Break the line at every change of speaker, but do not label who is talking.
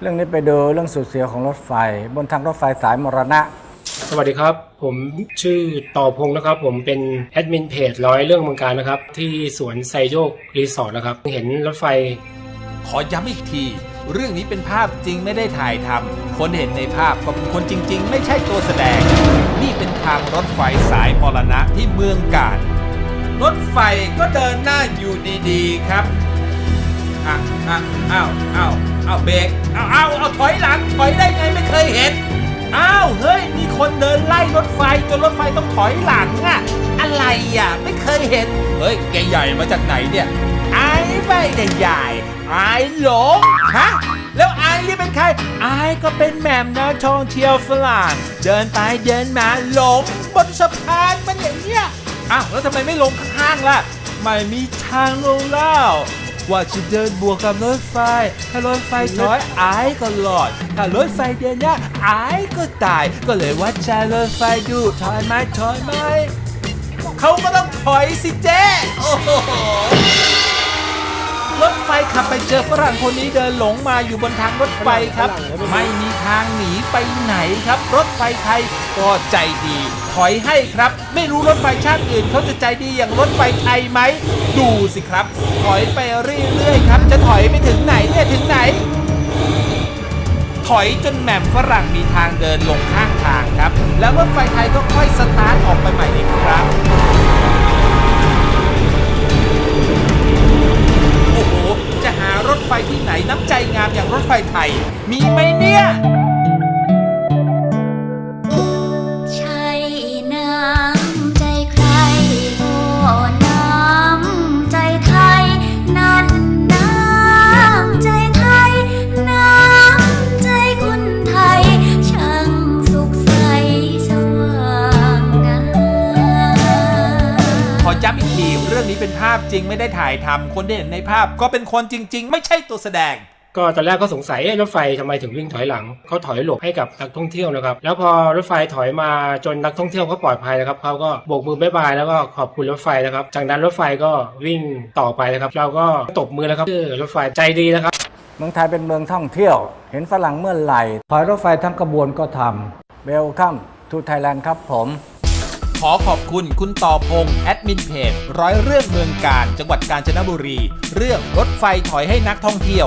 เรื่องนี้ไปดูเรื่องสุดเสียวของรถไฟ บนทางรถไฟสายมรณะ
สวัสดีครับ ผมชื่อต่อพงศ์นะครับ ผมเป็นแอดมินเพจร้อยเรื่องเมืองการนะครับ ที่สวนไซโยกรีสอร์ทนะครับ เห็นรถไฟ
ขอย้ำอีกที เรื่องนี้เป็นภาพจริงไม่ได้ถ่ายทำคนเห็นในภาพก็เป็นคนจริง ๆ ไม่ใช่ตัวแสดง นี่เป็นทางรถไฟสายมรณะที่เมืองกาญรถไฟก็เดินหน้าอยู่ดีๆครับ อะอะอ้าวอ้าวอ้าวเบรกอ้าวอ้าวเอาถอยหลังถอยได้ไงไม่เคยเห็นอ้าวเฮ้ยมีคนเดินไล่รถไฟจนรถไฟต้องถอยหลังอะอะไรอะไม่เคยเห็นเฮ้ยแกใหญ่มาจากไหนเนี่ยไอ้ไม่ได้ใหญ่ไอ้หลงฮะแล้วไอ้นี่เป็นใครไอ้ก็เป็นแหม่มนักท่องเที่ยวฝรั่งเดินไปเดินมาหลงบนสะพานมันอย่างเงี้ยอ้าวแล้วทำไมไม่ลงข้างล่ะไม่มีทางลงแล้ว ว่าจะเดินบวกกับรถไฟ ถ้ารถไฟถอยอายก็หลอด ถ้ารถไฟเดินหน้าไอ้ก็ตาย ก็เลยวัดใจรถไฟดูถอยไหมถอยไหมเขาก็ต้องถอยสิเจ๊โอ้โห รถไฟขับไปเจอฝรั่งคนนี้เดินหลงมาอยู่บนทางรถไฟครับ ไม่มีทางหนีไปไหนครับ รถไฟไทยก็ใจดีถอยให้ครับ ไม่รู้รถไฟชาติอื่นเขาจะใจดีอย่างรถไฟไทยไหม ดูสิครับ ถอยไปเรื่อยๆครับ จะถอยไปถึงไหนเนี่ยถึงไหน ถอยจนแหม่มฝรั่งมีทางเดินลงข้างทางครับ แล้วรถไฟไทยก็ค่อยสตาร์ทออกไปใหม่อีกครับ น้ำใจงามอย่างรถไฟไทย มีไหมเนี่ย ย้ำอีกทีเรื่องนี้เป็นภาพจริงไม่ได้ถ่ายทำคนที่เห็นในภาพก็เป็นคนจริง ๆ ไม่ใช่ตัวแสดง
ก็ตอนแรกก็สงสัยเอ๊ะรถไฟทำไมถึงวิ่งถอยหลังเขาถอยหลบให้กับนักท่องเที่ยวนะครับ แล้วพอรถไฟถอยมาจนนักท่องเที่ยวเขาปลอดภัยนะครับเขาก็โบกมือบ๊ายบายแล้วก็ขอบคุณรถไฟนะครับ จากนั้นรถไฟก็วิ่งต่อไปนะครับ เราก็ตบมือแล้วครับชื่อรถไฟใจดีนะครับ
เมืองไทยเป็นเมืองท่องเที่ยว เห็นฝรั่งเมื่อไหร่ถอยรถไฟทั้งกระบวนก็ทำเวลคัมทูไทยแลนด์ครับผม
ขอขอบคุณคุณต่อพงษ์แอดมินเพจร้อยเรื่องเมืองการจังหวัดกาญจนบุรี เรื่องรถไฟถอยให้นักท่องเที่ยว